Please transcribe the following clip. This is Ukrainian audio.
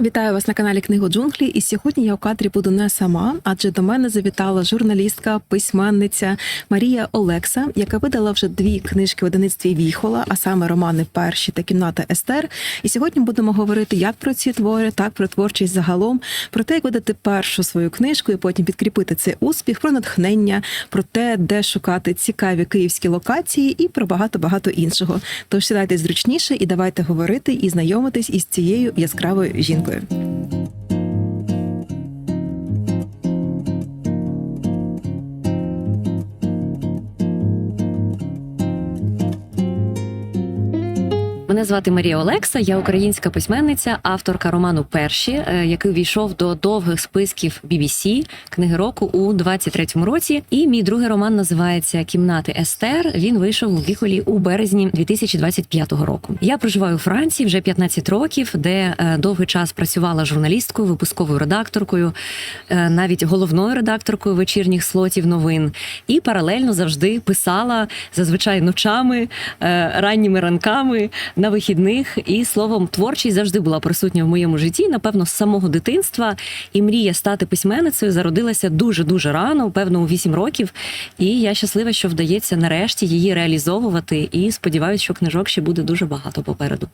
Вітаю вас на каналі Книго Джунглі. І сьогодні я у кадрі буду не сама, адже до мене завітала журналістка, письменниця Марія Олекса, яка видала вже дві книжки в одиництві Віхола, а саме романи Перші та кімната Естер. І сьогодні будемо говорити як про ці твори, так про творчість загалом, про те, як видати першу свою книжку і потім підкріпити цей успіх, про натхнення, про те, де шукати цікаві київські локації, і про багато багато іншого. Тож сідайте зручніше і давайте говорити і знайомитись із цією яскравою жінкою. something. Мене звати Марія Олекса, я українська письменниця, авторка роману Перші, е, який війшов до довгих списків BBC, книги року у 23-му році. І мій другий роман називається Кімнати Естер. Він вийшов у віхолі у березні 2025 року. Я проживаю у Франції вже 15 років, де е, довгий час працювала журналісткою, випусковою редакторкою, е, навіть головною редакторкою вечірніх слотів новин. І паралельно завжди писала зазвичай ночами, ранніми ранками на вихідних. І словом, творчість завжди була присутня в моєму житті, напевно, з самого дитинства. І мрія стати письменницею зародилася дуже дуже рано, певно, у 8 років. І я щаслива, що вдається нарешті її реалізовувати. І сподіваюся, що книжок ще буде дуже багато попереду.